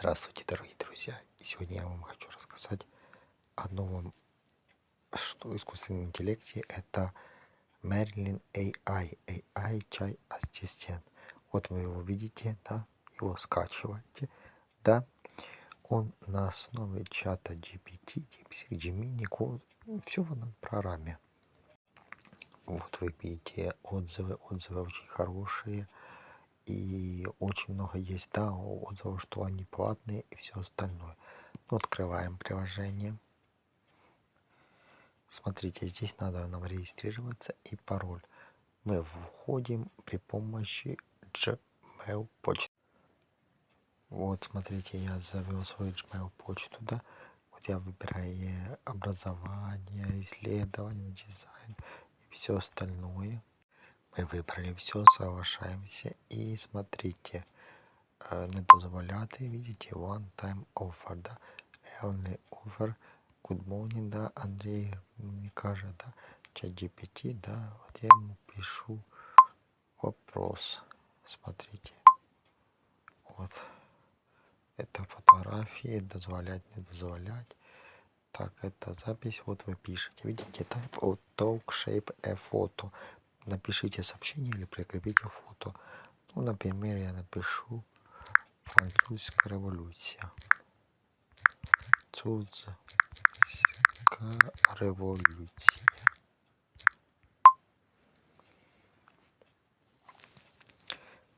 Здравствуйте, дорогие друзья! И сегодня я вам хочу рассказать о новом что искусственном интеллекте. Это Merlin AI, AI чай ассистент. Вот вы его видите, да, его скачиваете, да. Он на основе чата GPT, DeepSeek, Gemini, код, все в одном программе. Вот вы видите отзывы, отзывы очень хорошие. И очень много есть, да, отзывов, что они платные и все остальное. Ну, открываем приложение. Смотрите, здесь надо нам регистрироваться и пароль. Мы входим при помощи Gmail почты. Вот, смотрите, я завел свою Gmail почту, да. Вот я выбираю образование, исследование, дизайн и все остальное. Мы вибрали все, соглашаемся. І смотрите, не дозволяти, видите, one time offer, да, реальний offer, good morning, да, Андрій мені каже, да, ChatGPT, да, вот я ему пишу вопрос, смотрите, вот, это фотографии, дозволять, не дозволять, так, это запись, вот вы пишете, видите, type of talk shape a photo, напишите сообщение или прикрепите фото. Ну, например, я напишу французская революция. Французская революция.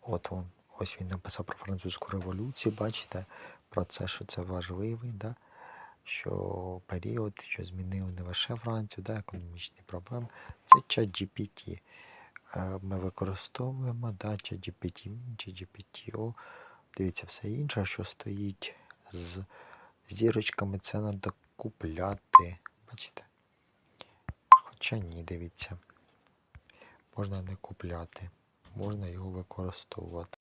От он. Ось він написав про французьку революцію. Бачите, про це, що це важливий, да? Що період, що змінив не лише Францію, да, економічні проблеми. Це GPT. Ми використовуємо да, чат GPT, чат GPTO. Дивіться, все інше, що стоїть з зірочками, це треба купляти. Бачите? Хоча ні, дивіться. Можна не купляти, можна його використовувати.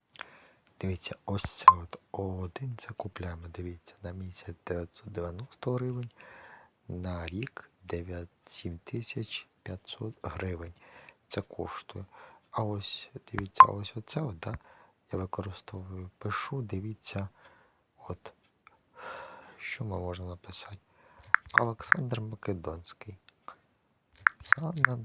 Дивіться, ось це от О1 це купляємо. Дивіться, на місяць 990 гривень, на рік 7500 гривень. Це коштує. А ось дивіться, ось оце от, да, я використовую, пишу, дивіться, от, що ми можемо написати? Олександр Македонський. Санадер.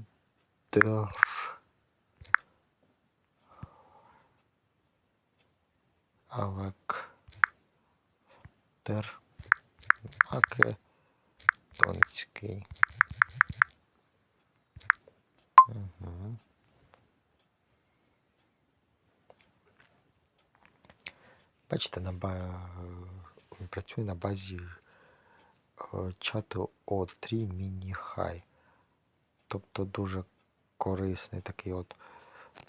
Алектер Македонський. Угу. Бачите, на ба... працює на базі чату O3 Mini High. Тобто дуже корисний такий от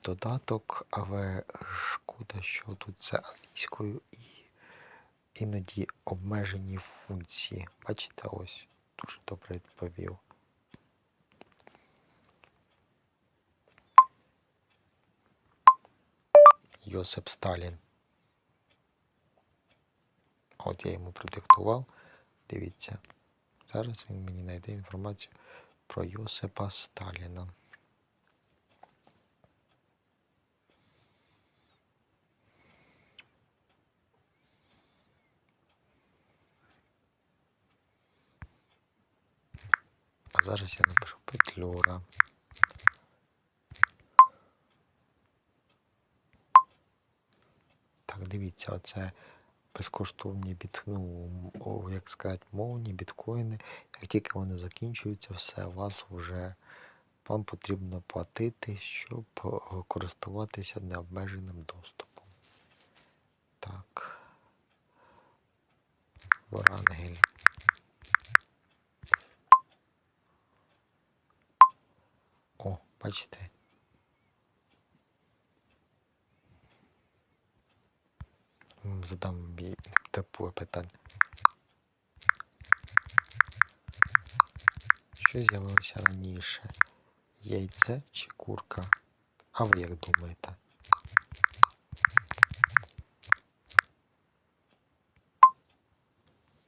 додаток, але шкода, що тут це англійською і іноді обмежені функції. Бачите, ось дуже добре відповів. Йосип Сталін. От я йому продиктував. Дивіться. Зараз він мені знайде інформацію про Йосипа Сталіна. А зараз я напишу Петлюра. Так, дивіться, оце безкоштовні біт, як сказати, мовні біткоїни. Як тільки вони закінчуються, все, вас вже вам потрібно платити, щоб користуватися необмеженим доступом. Так. Варангель. О, бачите? задам типу питання. Що з'явилося раніше? Яйце чи курка? А ви як думаєте?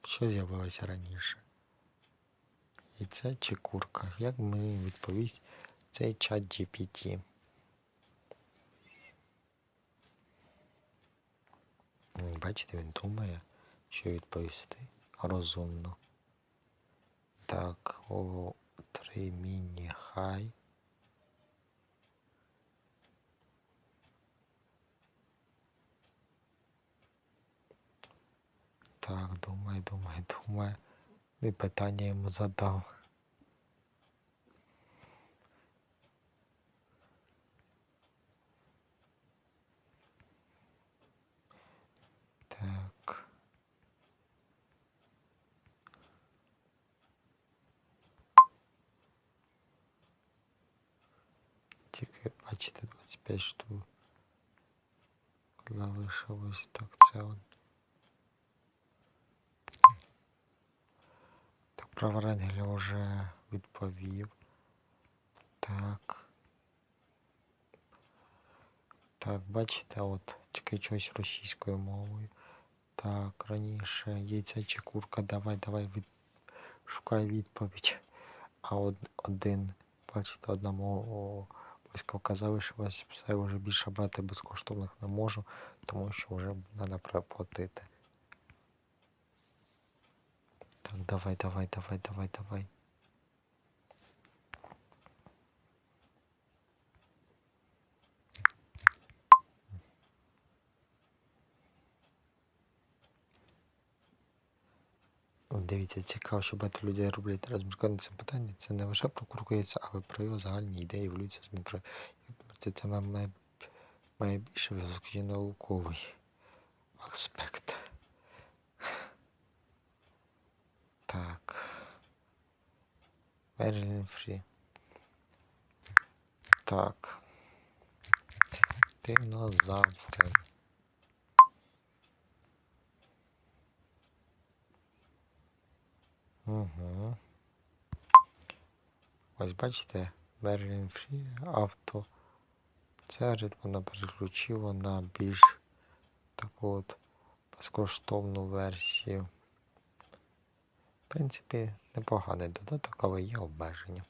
Що з'явилося раніше? Яйце чи курка? Як ми відповість цей чат GPT? Бачите, він думає, що відповісти розумно. Так, о три міні хай. Так, думай, думай, думай. І питання йому задав. Так. Тільки, бачите, 25 штук. Залишилось так, це от. Так, про Врангеля вже відповів. Так. Так, бачите, от тільки щось російською мовою. Так, раніше яйця чи курка, давай, давай, від... шукай відповідь. А од... один, бачите, одному близько вас все вже більше брати безкоштовних не можу, тому що вже треба проплатити. Так, давай, давай, давай, давай, давай. Дивіться, цікаво, що багато людей роблять розмірковане це питання. Це не лише про курку яйця, але про його загальні ідеї, еволюцію змін. Про це тема має, має більше високий науковий аспект. Так. Мерлін Фрі. Так. Динозаври. Угу. Ось бачите, Merlin Free авто. Ритм вона переключила на більш таку от безкоштовну версію. В принципі, непоганий додаток, але є обмеження.